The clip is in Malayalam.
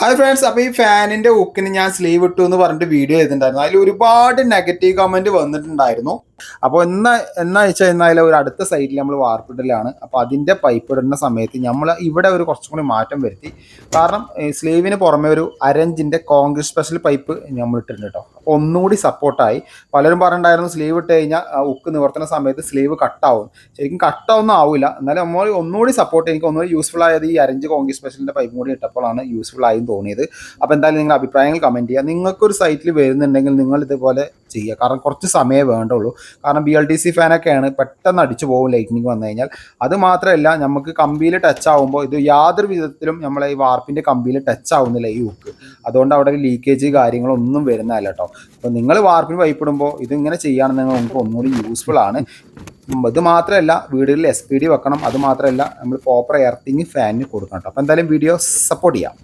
ഹായ് ഫ്രണ്ട്സ് അപ്പോൾ ഈ ഫാനിന്റെ ഹുക്കിന് ഞാൻ സ്ലീവ് ഇട്ടു എന്ന് പറഞ്ഞിട്ട് വീഡിയോ ചെയ്തിട്ടുണ്ടായിരുന്നു അതിൽ ഒരുപാട് നെഗറ്റീവ് കമന്റ് വന്നിട്ടുണ്ടായിരുന്നു. അപ്പോൾ എന്ന എന്നാ വെച്ച് കഴിഞ്ഞാൽ ഒരു അടുത്ത സൈഡിൽ നമ്മൾ വാർപ്പിടലാണ്. അപ്പോൾ അതിന്റെ പൈപ്പ് ഇടുന്ന സമയത്ത് നമ്മൾ ഇവിടെ ഒരു കുറച്ചും കൂടി മാറ്റം വരുത്തി. കാരണം സ്ലീവിന് പുറമെ ഒരു അരഞ്ചിന്റെ കോൺക്രീറ്റ് സ്പെഷ്യൽ പൈപ്പ് നമ്മൾ ഇട്ടിട്ടുണ്ട് കേട്ടോ. അപ്പോൾ ഒന്നുകൂടി സപ്പോർട്ടായി പലരും പറഞ്ഞിട്ടുണ്ടായിരുന്നു സ്ലീവ് ഇട്ട് കഴിഞ്ഞാൽ ഉക്ക് നിവർത്തുന്ന സമയത്ത് സ്ലീവ് കട്ടാവും ശരിക്കും കട്ടാവുന്ന ആവില്ല എന്നാലും നമ്മൾ ഒന്നുകൂടി സപ്പോർട്ട് എനിക്ക് ഒന്നുകൂടി യൂസ്ഫുൾ ആയത് ഈ അരഞ്ച് കോൺക്രീറ്റ് സ്പെഷ്യലിന്റെ പൈപ്പ് കൂടി ഇട്ടപ്പോഴാണ് യൂസ്ഫുൾ ആയി തോന്നിയത്. അപ്പോൾ എന്തായാലും നിങ്ങൾ അഭിപ്രായങ്ങൾ കമന്റ് ചെയ്യുക നിങ്ങൾക്കൊരു സൈറ്റിൽ വരുന്നുണ്ടെങ്കിൽ നിങ്ങൾ ഇതുപോലെ ചെയ്യുക. കാരണം കുറച്ച് സമയമേ വേണ്ടുള്ളൂ. കാരണം ബി എൽ ഡി സി ഫാനൊക്കെയാണ് പെട്ടെന്ന് അടിച്ചു പോകും ലൈറ്റിനിങ് വന്നു കഴിഞ്ഞാൽ. അത് മാത്രമല്ല നമുക്ക് കമ്പിയിൽ ടച്ച് ആവുമ്പോൾ ഇത് യാതൊരു വിധത്തിലും നമ്മളെ ഈ വാർപ്പിന്റെ കമ്പിയിൽ ടച്ച് ആവുന്നില്ല ഈ ഹുക്ക് അതുകൊണ്ട് അവിടെ ഒരു ലീക്കേജ് കാര്യങ്ങളൊന്നും വരുന്നതല്ല കേട്ടോ അപ്പോൾ നിങ്ങൾ വാർപ്പിന് പൈപ്പ് ഇടുമ്പോൾ ഇതിങ്ങനെ ചെയ്യുകയാണെന്ന് നമുക്ക് ഒന്നുകൂടി യൂസ്ഫുൾ ആണ്. ഇത് മാത്രമല്ല വീടുകളിൽ എസ് പി ഡി വെക്കണം. അത് മാത്രമല്ല നമ്മൾ പ്രോപ്പർ എർത്തിങ് ഫാനിന് കൊടുക്കണം കേട്ടോ അപ്പോൾ എന്തായാലും വീഡിയോ സപ്പോർട്ട് ചെയ്യാം.